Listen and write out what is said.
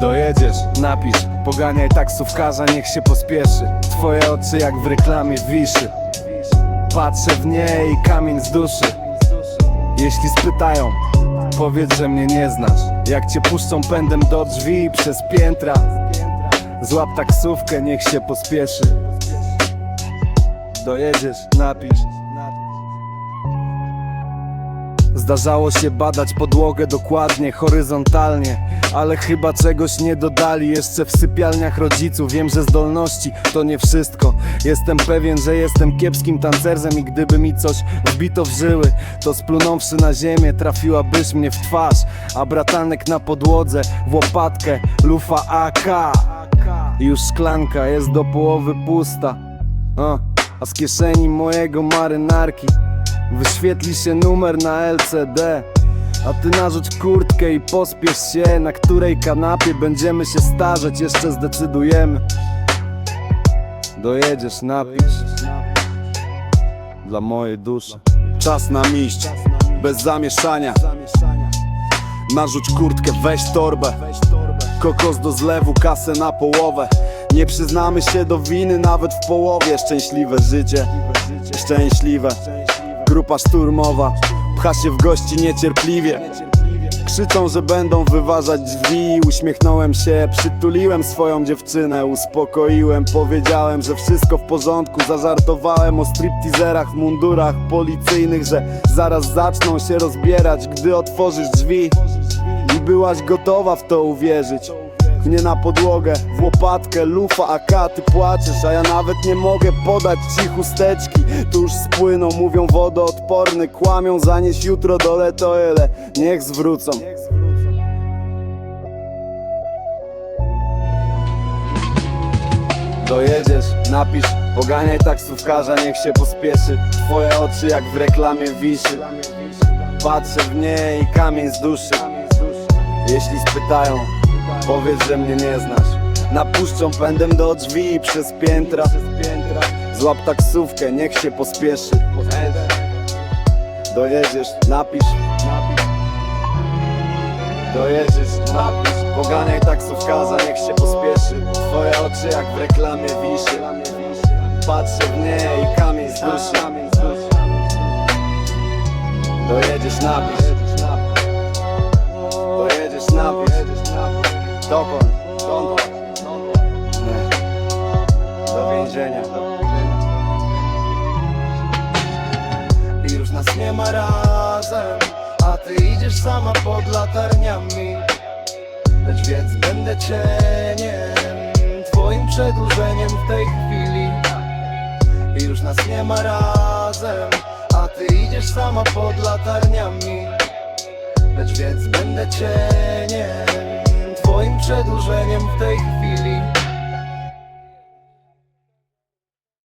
Dojedziesz, napisz, poganiaj taksówkarza, niech się pospieszy. Twoje oczy jak w reklamie wiszy. Patrzę w nie i kamień z duszy. Jeśli spytają, powiedz, że mnie nie znasz. Jak cię puszczą pędem do drzwi i przez piętra Złap taksówkę, niech się pospieszy. Dojedziesz, napisz. Zdarzało się badać podłogę dokładnie, horyzontalnie Ale chyba czegoś nie dodali. Jeszcze w sypialniach rodziców Wiem, że zdolności to nie wszystko. Jestem pewien, że jestem kiepskim tancerzem I gdyby mi coś wbito w żyły To splunąwszy na ziemię trafiłabyś mnie w twarz. A bratanek na podłodze w łopatkę lufa AK już szklanka jest do połowy pusta. A, a z kieszeni mojego marynarki Wyświetli się numer na LCD A ty narzuć kurtkę i pospiesz się Na której kanapie będziemy się starzeć Jeszcze zdecydujemy. Dojedziesz, napisz Dla mojej duszy. Czas na miść, bez zamieszania. Narzuć kurtkę, weź torbę. Kokos do zlewu, kasę na połowę. Nie przyznamy się do winy nawet w połowie. Szczęśliwe życie, szczęśliwe. Grupa szturmowa, pcha się w gości niecierpliwie. Krzyczą, że będą wyważać drzwi. Uśmiechnąłem się, przytuliłem swoją dziewczynę. Uspokoiłem, powiedziałem, że wszystko w porządku. Zażartowałem o stripteaserach w mundurach policyjnych Że zaraz zaczną się rozbierać, gdy otworzysz drzwi. I byłaś gotowa w to uwierzyć Pchnie na podłogę, w łopatkę, lufa, AK Ty płaczesz, a ja nawet nie mogę podać ci chusteczki. Tu już spłyną, mówią wodoodporny Kłamią, zanieś jutro dole to ile Niech zwrócą. Dojedziesz, napisz, poganiaj taksówkarza, niech się pospieszy. Twoje oczy jak w reklamie wiszy. Patrzę w nie i kamień z duszy. Jeśli spytają, powiedz, że mnie nie znasz. Napuszczą pędem do drzwi przez piętra. Złap taksówkę, niech się pospieszy. Dojedziesz, napisz. Dojedziesz, napisz. Poganiaj taksówkarza, niech się pospieszy. Twoje oczy jak w reklamie wiszy. Patrzę w nie i kamień z duszy. Dojedziesz, napisz. Dojedziesz, napisz Dokąd? Nie. Do więzienia. I już nas nie ma razem A ty idziesz sama pod latarniami. Lecz więc będę cieniem Twoim przedłużeniem w tej chwili. I już nas nie ma razem A ty idziesz sama pod latarniami. Lecz więc będę cieniem przedłużeniem w tej chwili